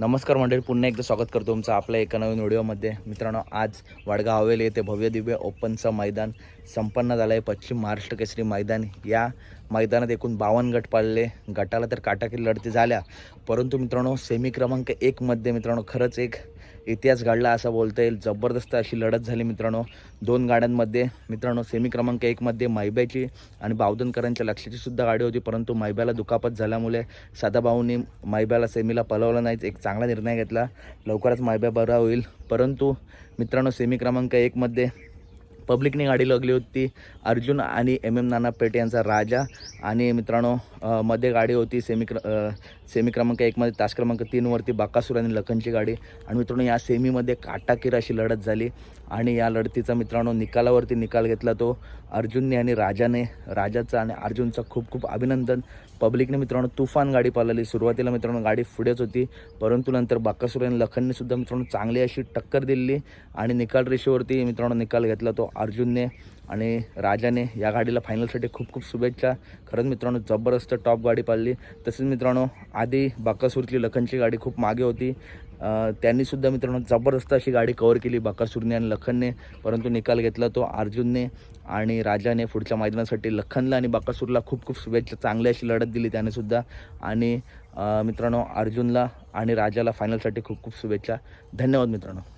नमस्कार मंडळी पुन्हा एकदा स्वागत करतो तुमचं आपल्या एका नवीन व्हिडिओमध्ये. मित्रांनो आज वडगाव हवेली येथे भव्य दिव्य ओपनचं मैदान संपन्न झालं आहे. पश्चिम महाराष्ट्र केसरी मैदान. या मैदानात एकूण बावन्न गट पाळले. गटाला तर काटाकील लढती झाल्या. परंतु मित्रांनो सेमी क्रमांक एकमध्ये मित्रांनो खरंच एक इतिहास घडला असं बोलता येईल. जबरदस्त अशी लढत झाली मित्रांनो. दोन गाड्यांमध्ये मित्रांनो सेमी क्रमांक एकमध्ये मायब्याची आणि बावधनकरांच्या लक्षाची सुद्धा गाडी होती परंतु मायब्याला दुखापत झाल्यामुळे सदाभाऊंनी मायब्याला सेमीला पलवलं नाहीच एक चांगला निर्णय घेतला. लवकरच मायब्या बरा होईल. परंतु मित्रांनो सेमी क्रमांक एकमध्ये पब्लिकने गाडी लागली होती. अर्जुन आणि एम एम नाना पेटे यांचा राजा. आणि मित्रांनो मध्ये गाडी होती सेमी क्र सेमी क्रमांक एकमध्ये तास क्रमांक तीनवरती बाकासूर आणि लखनची गाडी. आणि मित्रांनो या सेमीमध्ये काटाकीर अशी लढत झाली. आणि या लढतीचा मित्रांनो निकालावरती निकाल घेतला तो अर्जुनने आणि राजाने राजाचं आणि अर्जुनचं खूप खूप अभिनंदन. पब्लिकने मित्रांनो तुफान गाडी पाळली. सुरुवातीला मित्रांनो गाडी पुढेच होती. परंतु नंतर बाकासूर आणि लखनने सुद्धा मित्रांनो चांगली अशी टक्कर दिली. आणि निकाल रेषेवरती मित्रांनो निकाल घेतला तो अर्जुनने आणि राजाने या गाडीला फायनलसाठी खूप खूप शुभेच्छा. खरंच मित्रांनो जबरदस्त टॉप गाडी पाळली तसेच मित्रांनो आधी बाकासूरची लखनची गाडी खूप मागे होती. त्यांनीसुद्धा मित्रांनो जबरदस्त अशी गाडी कवर केली बाकासूरने आणि लखनने. परंतु निकाल घेतला तो अर्जुनने आणि राजाने पुढच्या मैदानासाठी लखनला आणि बाकासूरला खूप खूप शुभेच्छा चांगली अशी लढत दिली त्यानेसुद्धा आणि मित्रांनो अर्जुनला आणि राजाला फायनलसाठी खूप खूप शुभेच्छा. धन्यवाद मित्रांनो.